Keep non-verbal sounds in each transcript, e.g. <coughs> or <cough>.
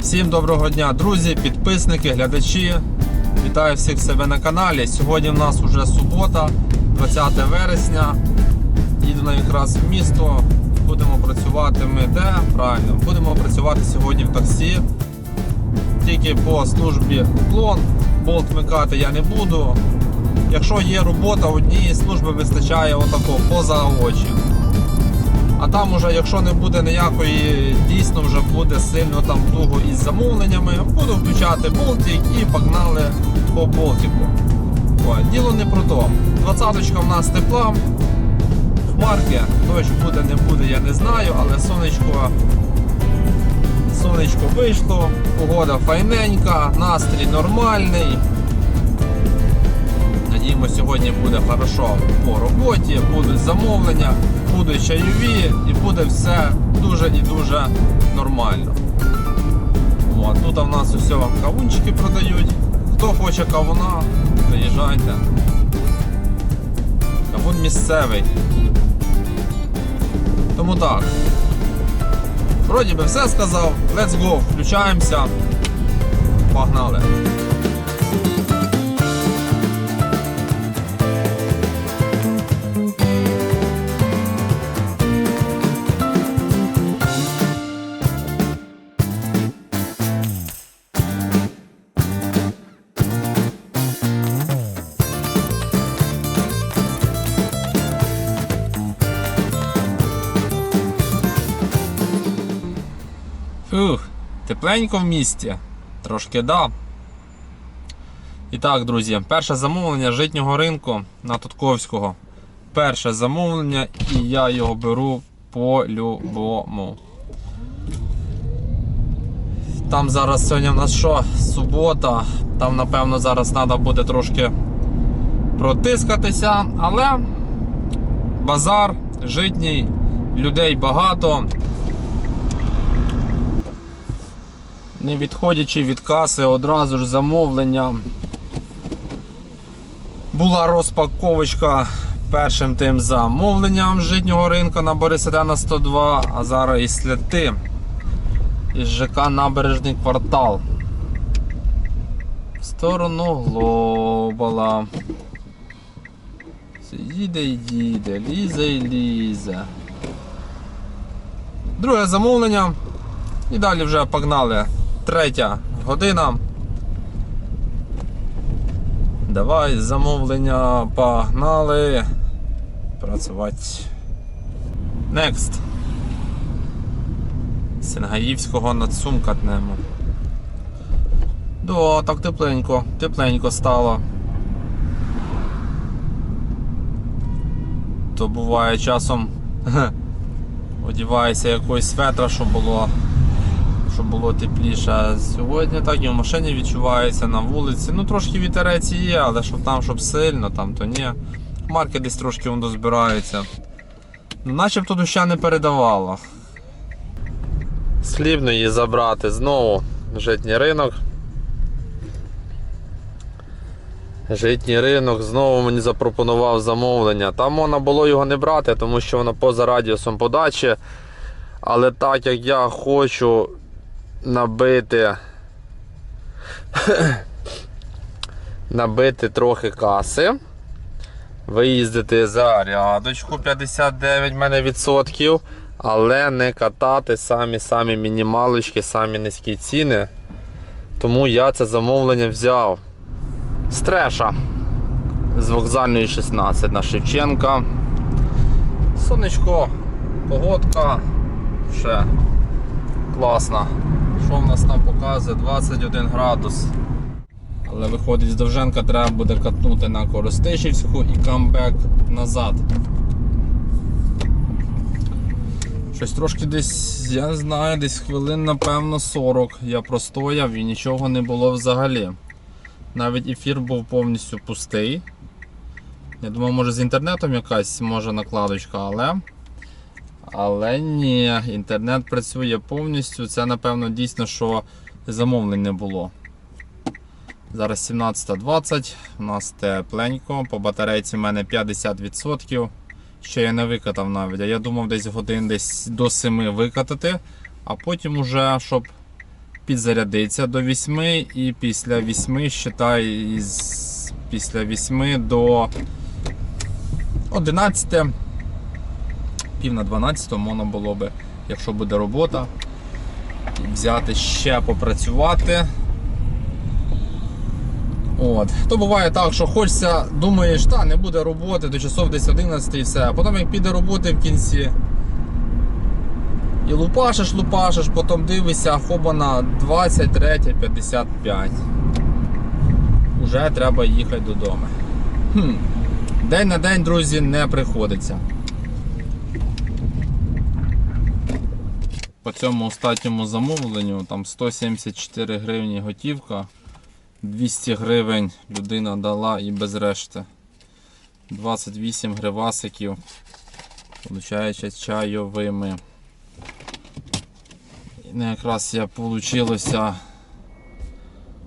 Всім доброго дня, друзі, підписники, глядачі. Вітаю всіх себе на каналі. Сьогодні в нас вже субота, 20 вересня. Їду якраз в місто. Будемо працювати ми де? Правильно, будемо працювати сьогодні в таксі. Тільки по службі уклон. Болт вмикати я не буду. Якщо є робота, однієї служби вистачає отако поза очі. А там уже, якщо не буде ніякої, дійсно вже буде сильно там туго із замовленнями, буду включати болтик і погнали по болтику. Діло не про то. Двадцяточка в нас тепла. Хмарки, дощ буде, не буде, я не знаю, але сонечко, сонечко вийшло, погода файненька, настрій нормальний. Надіємося, сьогодні буде хорошо по роботі, будуть замовлення, будуть чайові і буде все дуже і дуже нормально. От, тут в нас усе кавунчики продають. Хто хоче кавуна, приїжджайте. Кавун місцевий. Тому так. Вроді би все сказав. Let's go, включаємося. Погнали. Тепленько в місті. Трошки да. І так, друзі, перше замовлення житнього ринку на Тутковського. Перше замовлення, і я його беру по-любому. Там зараз сьогодні в нас що? Субота. Там, напевно, зараз треба буде трошки протискатися, але базар житній, людей багато. Не відходячи від каси, одразу ж замовлення. Була розпаковочка першим тим замовленням житнього ринку на Борисидена 102, а зараз і сліти із ЖК Набережний квартал. В сторону Глобала. Їде і їде, лізе і лізе. Друге замовлення. І далі вже погнали. Третя година. Давай замовлення погнали. Працювати. Next. Сингаївського над Сумкатнему. Да, так тепленько, тепленько стало. То буває часом <laughs> одівається якогось светра, щоб було щоб було тепліше. А сьогодні так і в машині відчувається на вулиці. Ну трошки вітерець є, але щоб там, щоб сильно, там то ні. Марки десь трошки воно збираються. Ну, Начебто доща не передавало. Слівно її забрати знову житній ринок. Житній ринок знову мені запропонував замовлення. Там можна було його не брати, тому що воно поза радіусом подачі. Але так як я хочу набити набити трохи каси, виїздити за рядочку 59 в мене відсотків, але не катати самі-самі мінімалочки, самі низькі ціни. Тому я це замовлення взяв з треша з вокзальної 16 на Шевченка. Сонечко, погодка, ще класна. Що в нас там показує? 21 градус. Але виходить з Довженка треба буде катнути на Коростишівську і камбек назад. Щось трошки десь, я не знаю, десь хвилин, напевно, 40 я простояв і нічого не було взагалі. Навіть ефір був повністю пустий. Я думав, може з інтернетом якась може накладочка, але. Але ні, інтернет працює повністю. Це, напевно, дійсно, що замовлень не було. Зараз 17.20, у нас тепленько, по батарейці в мене 50%. Ще я не викатав навіть. Я думав десь годин десь до 7 викатати, а потім уже, щоб підзарядиться до 8 і після 8 считай після 8 до 11 пів на 12 можна було би, якщо буде робота, взяти ще попрацювати. От. То буває так, що хочеться, думаєш, та не буде роботи до часов десь 11 і все. А потім як піде роботи в кінці. І лупашиш, лупашиш, потім дивишся, хобана 23.55. Уже треба їхати додому. Хм. День на день, друзі, не приходиться. По цьому остатньому замовленню там 174 гривні готівка, 200 гривень людина дала і без решти. 28 гривасиків, виходить, чайовими. І якраз я получилося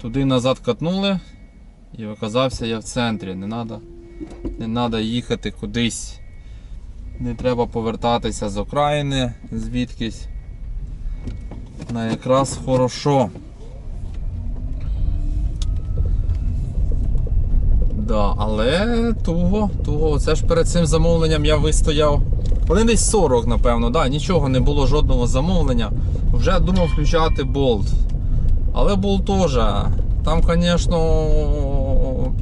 туди назад катнули і оказався я в центрі. Не треба не треба їхати кудись. Не треба повертатися з окраїни звідкись. На якраз хорошо. Да, але туго, туго. Це ж перед цим замовленням я вистояв. Вони десь 40, напевно, да, нічого не було, жодного замовлення. Вже думав включати болт. Але болт теж. Там, звісно,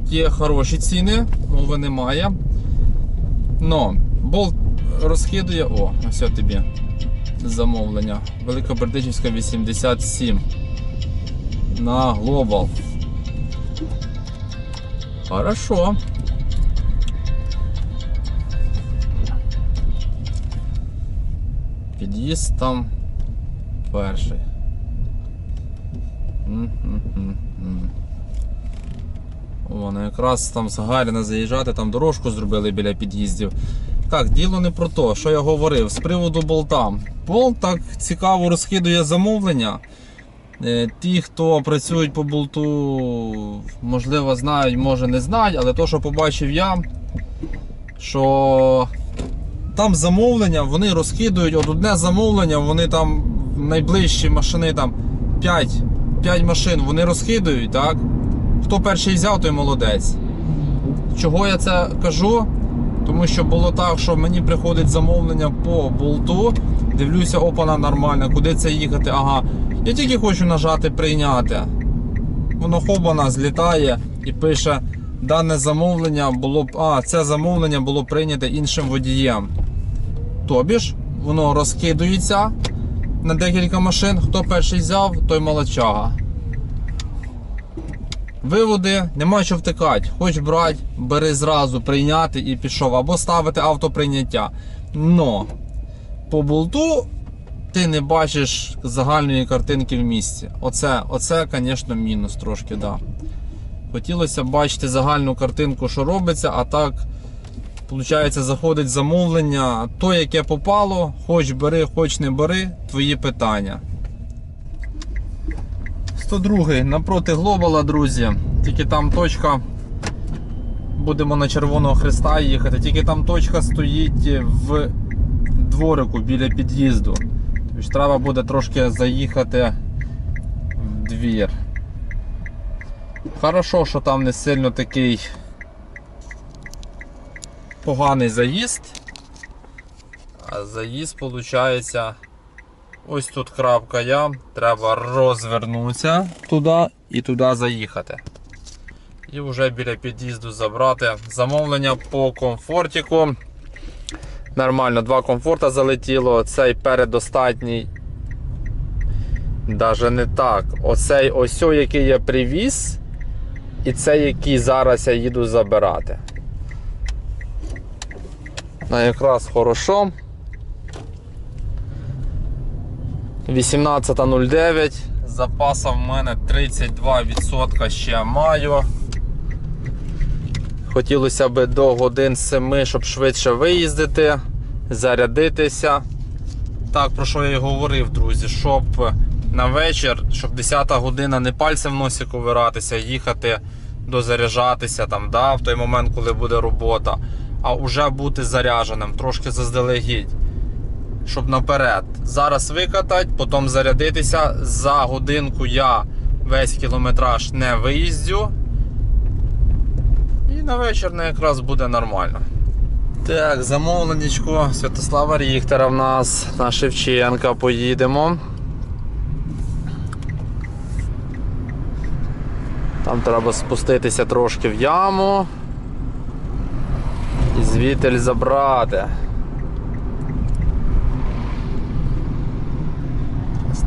є хороші ціни, мови немає. Но болт розхідує. О, ось тобі замовлення. Великобердичівська 87 на Global. Хорошо. Під'їзд там перший. О, ну якраз там з Гагаріна заїжджати, там дорожку зробили біля під'їздів. Так, діло не про те, що я говорив з приводу болта. Болт так цікаво розхідує замовлення. Е, Ті, хто працюють по болту, можливо, знають, може не знають, але то, що побачив я, що там замовлення, вони розкидують, от одне замовлення, вони там найближчі машини, там 5, 5 машин, вони розкидують, так? Хто перший взяв, той молодець. Чого я це кажу? Тому що було так, що мені приходить замовлення по болту. Дивлюся, опана нормально, куди це їхати? Ага. Я тільки хочу нажати прийняти. Воно хобана злітає і пише: дане замовлення було. А, це замовлення було прийнято іншим водієм. Тобі ж, воно розкидується на декілька машин. Хто перший взяв, той молодчага. Виводи, нема що втикати. Хоч брати, бери зразу, прийняти і пішов, або ставити автоприйняття. Но по болту ти не бачиш загальної картинки в місті. Оце, оце, звісно, мінус трошки, да. Хотілося бачити загальну картинку, що робиться, а так, виходить, заходить замовлення. То, яке попало, хоч бери, хоч не бери, твої питання. 102 напроти Глобала, друзі. Тільки там точка. Будемо на Червоного Христа їхати, тільки там точка стоїть в дворику біля під'їзду. Тобто треба буде трошки заїхати в двір. Хорошо, що там не сильно такий поганий заїзд. А заїзд, виходить, ось тут крапка я. Треба розвернутися туди і туди заїхати. І вже біля під'їзду забрати замовлення по комфортіку. Нормально, два комфорта залетіло. Цей передостатній. Даже не так. Оцей ось, який я привіз, і цей, який зараз я їду забирати. Ну, якраз хорошо. 18.09. Запаса в мене 32% ще маю. Хотілося б до годин 7, щоб швидше виїздити, зарядитися. Так, про що я і говорив, друзі, щоб на вечір, щоб 10 година не пальцем в носі ковиратися, їхати, дозаряджатися там, да, в той момент, коли буде робота, а вже бути зарядженим, трошки заздалегідь. Щоб наперед. Зараз викатати, потім зарядитися. За годинку я весь кілометраж не виїздю. І на вечір не якраз буде нормально. Так, замовленечко Святослава Ріхтера в нас на Шевченка поїдемо. Там треба спуститися трошки в яму і звітель забрати. Ось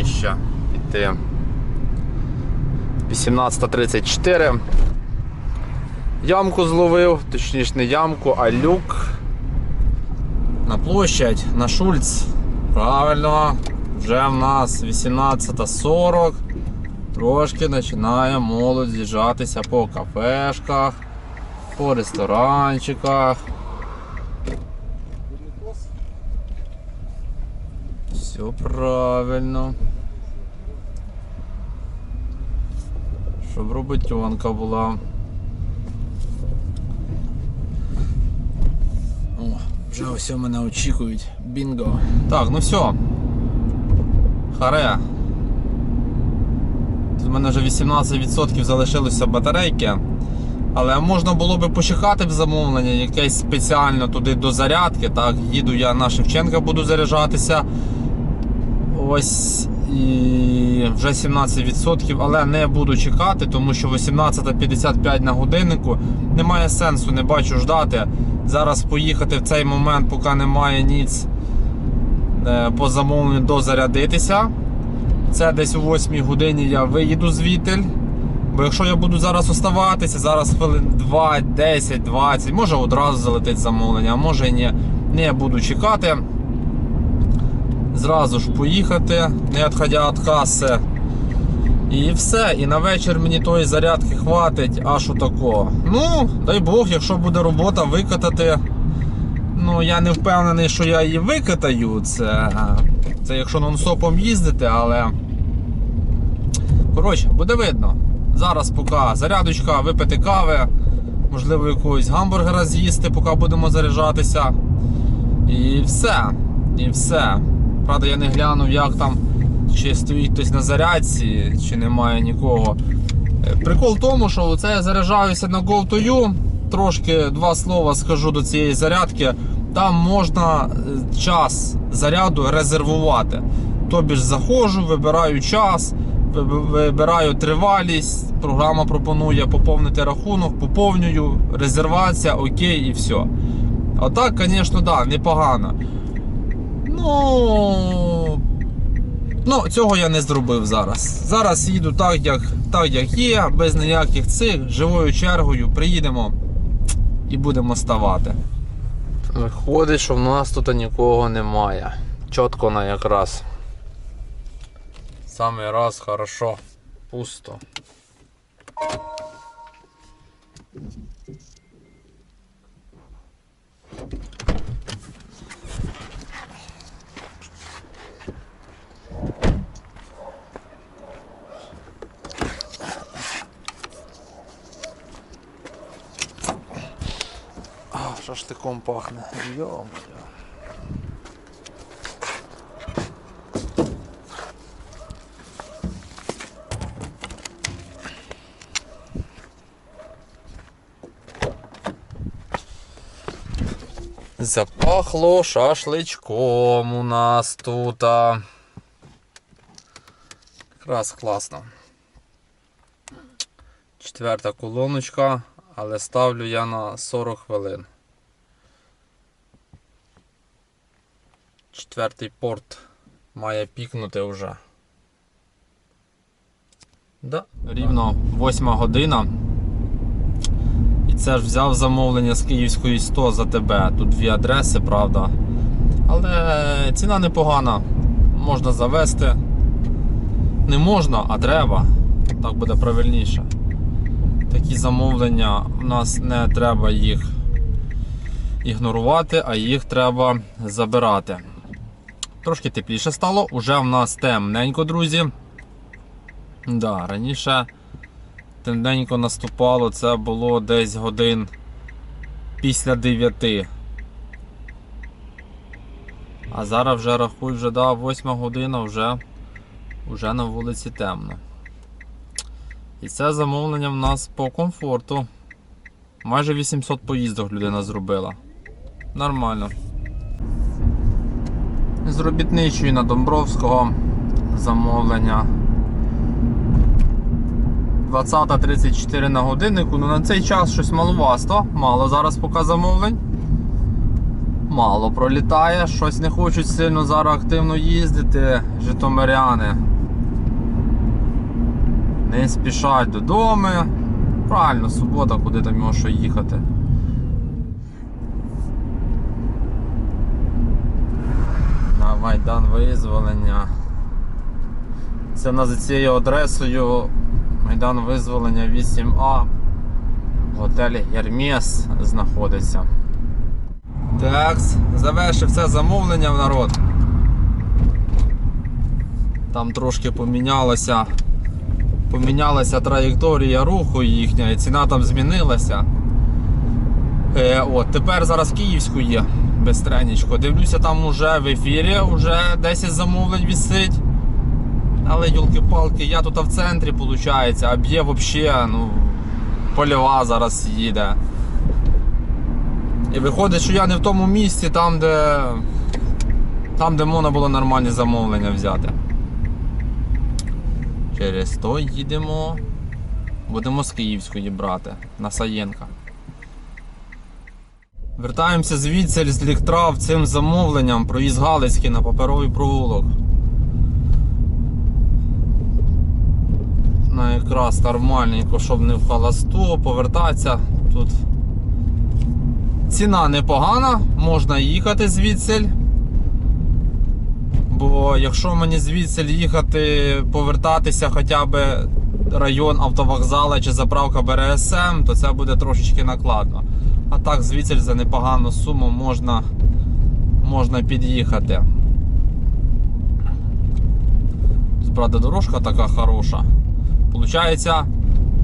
Трошки нижче піти. 18.34. Ямку зловив, точніше не ямку, а люк. На площадь, на Шульц. Правильно, вже в нас 18.40. Трошки починає молодь з'їжджатися по кафешках, по ресторанчиках. Все правильно. Щоб роботенка була. О, вже ось мене очікують. Бінго. Так, ну все. Харе. Тут в мене вже 18% залишилося батарейки. Але можна було би почекати в замовлення, якесь спеціально туди до зарядки. Так, їду я на Шевченка, буду заряджатися. Ось і вже 17%, але не буду чекати, тому що 18.55 на годиннику немає сенсу, не бачу ждати. Зараз поїхати в цей момент, поки немає ніц е, по замовленню дозарядитися. Це десь о 8 годині я виїду звідти. Бо якщо я буду зараз оставатися, зараз хвилин 2, 10, 20, може одразу залетить замовлення, а може і ні. Не буду чекати. Зразу ж поїхати, не відходя від каси. І все. І на вечір мені тої зарядки хватить, аж такого. Ну, дай Бог, якщо буде робота викатати. Ну, я не впевнений, що я її викатаю. Це, це якщо нон-стопом їздити, але. Коротше, буде видно. Зараз поки зарядочка, випити кави, можливо, якогось гамбургера з'їсти, поки будемо заряджатися. І все. І все. Правда, я не глянув, як там, чи стоїть хтось на зарядці, чи немає нікого. Е, Прикол в тому, що це я заряджаюся на GoToU. Трошки два слова скажу до цієї зарядки. Там можна е, час заряду резервувати. Тобі ж заходжу, вибираю час, ви- ви- вибираю тривалість. Програма пропонує поповнити рахунок, поповнюю, резервація, окей і все. А так, звісно, да, непогано. Ну. Ну, цього я не зробив зараз. Зараз їду так, як, так, як є, без ніяких цих, живою чергою приїдемо і будемо ставати. Виходить, що в нас тут нікого немає. Чітко на якраз. Самий раз хорошо. Пусто. Шашликом пахне. Йом. Запахло шашличком у нас тут. а. Якраз класно. Четверта колоночка, але ставлю я на 40 хвилин. Четвертий порт має пікнути вже. Да. Рівно 8 година. І це ж взяв замовлення з Київської 100 за тебе. Тут дві адреси, правда. Але ціна непогана. Можна завести. Не можна, а треба. Так буде правильніше. Такі замовлення в нас не треба їх ігнорувати, а їх треба забирати. Трошки тепліше стало, уже в нас темненько, друзі. Да, раніше темненько наступало, це було десь годин після 9. А зараз вже рахуй, вже да, 8 година, вже, вже на вулиці темно. І це замовлення в нас по комфорту. Майже 800 поїздок людина зробила. Нормально. З робітничої на Домбровського замовлення. 20.34 на годиннику. Ну на цей час щось маловасто. Мало зараз поки замовлень. Мало пролітає, щось не хочуть сильно зараз активно їздити житомиряни. Не спішать додому. Правильно, субота, куди там його їхати. Майдан визволення. Це за цією адресою Майдан визволення 8А. Готель Гермес знаходиться. Так, завершив це замовлення в народ. Там трошки помінялося. Помінялася траєкторія руху їхня, і ціна там змінилася. Е, от, Тепер зараз Київську є безстренечко. Дивлюся, там уже в ефірі вже 10 замовлень висить. Але юлки-палки, я тут в центрі, виходить, а б'є взагалі, ну, польова зараз їде. І виходить, що я не в тому місці, там, де там, де можна було нормальні замовлення взяти. Через то їдемо. Будемо з Київської брати на Саєнка. Вертаємося звідси з Ліктрав цим замовленням проїзд Галицький на паперовий провулок. На якраз нормальненько, щоб не в холосту, повертатися тут. Ціна непогана, можна їхати звідси. Бо якщо мені звідси їхати, повертатися хоча б район автовокзала чи заправка БРСМ, то це буде трошечки накладно. Так звідси за непогану суму можна, можна під'їхати. Правда, дорожка така хороша. Получається,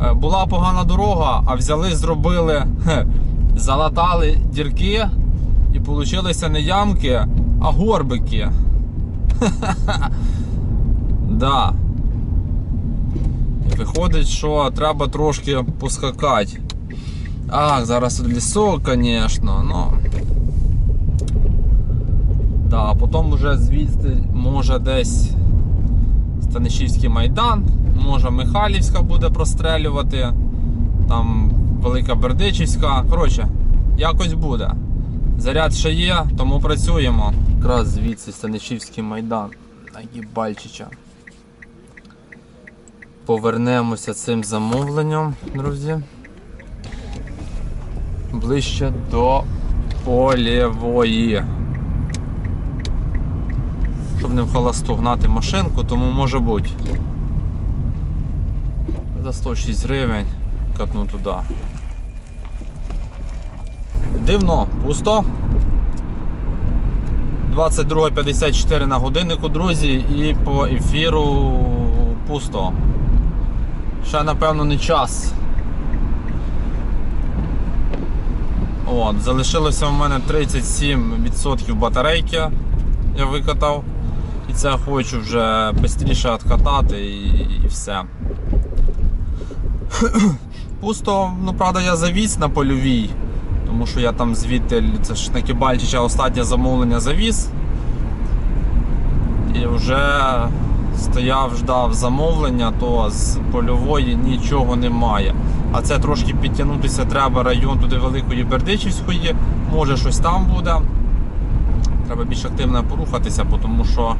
е, була погана дорога, а взяли, зробили, залатали дірки і получилися не ямки, а горбики. <laughs> Да. Виходить, що треба трошки поскакати. Ах, зараз лісок, звісно, ну. Да, а потім вже звідси може десь Станишівський майдан, може Михайлівська буде прострелювати, там Велика Бердичівська. Коротше, якось буде. Заряд ще є, тому працюємо. Якраз звідси Станишівський майдан на Гібальчича. Повернемося цим замовленням, друзі. Ближче до полєвої. Щоб не в холосту гнати машинку, тому може бути. За 106 гривень катну туди. Дивно, пусто. 22.54 на годиннику, друзі, і по ефіру пусто. Ще напевно не час. От, Залишилося в мене 37% батарейки, я викатав. І це хочу вже швидше відкатати і, і все. <coughs> Пусто, ну правда, я завіз на польовій, тому що я там звідти, це ж на Кібальчича останнє замовлення завіз. І вже стояв, ждав замовлення, то з польової нічого немає. А це трошки підтягнутися треба район туди Великої Бердичівської, може щось там буде. Треба більш активно порухатися, тому що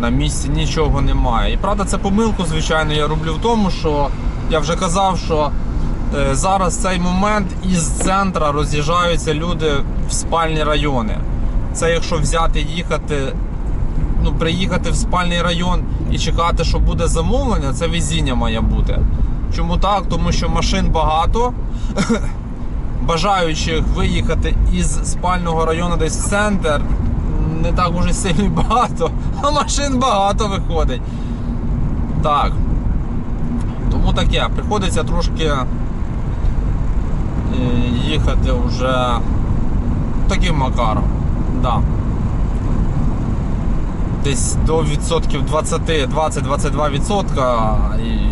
на місці нічого немає. І правда, це помилку, звичайно, я роблю в тому, що я вже казав, що е, зараз цей момент із центра роз'їжджаються люди в спальні райони. Це якщо взяти, їхати, ну, приїхати в спальний район і чекати, що буде замовлення, це везіння має бути. Чому так? Тому що машин багато. <laughs> Бажаючих виїхати із спального району десь в центр не так уже сильно багато, <laughs> а машин багато виходить. Так. Тому таке, приходиться трошки е, їхати вже таким макаром. Да. десь до відсотків 20, 20-22 відсотка і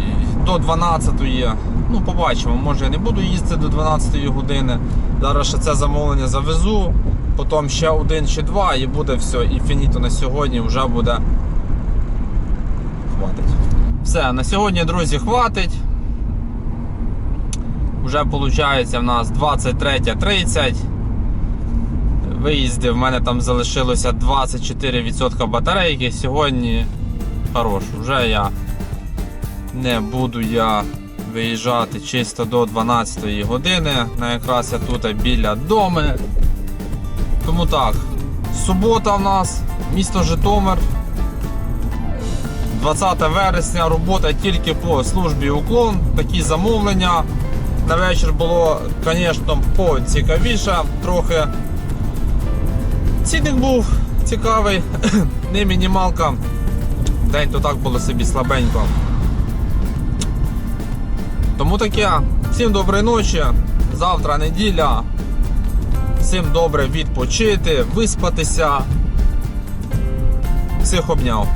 до 12 є. Ну, побачимо, може я не буду їздити до 12 години. Зараз ще це замовлення завезу, потім ще один чи два і буде все. І фініто на сьогодні вже буде. Хватить. Все, на сьогодні, друзі, хватить. Вже виходить в нас 23.30. Виїзди в мене там залишилося 24% батарейки. Сьогодні хорош. Вже я не буду я виїжджати чисто до 12 години. На якраз я тут біля доми. Тому так, субота в нас, місто Житомир. 20 вересня, робота тільки по службі уклон. Такі замовлення. На вечір було, звісно, поцікавіше трохи. Цінник був цікавий, <clears throat> не мінімалка. День то так було собі слабенько. Тому таке. Всім доброї ночі. Завтра неділя. Всім добре відпочити, виспатися. Всіх обняв.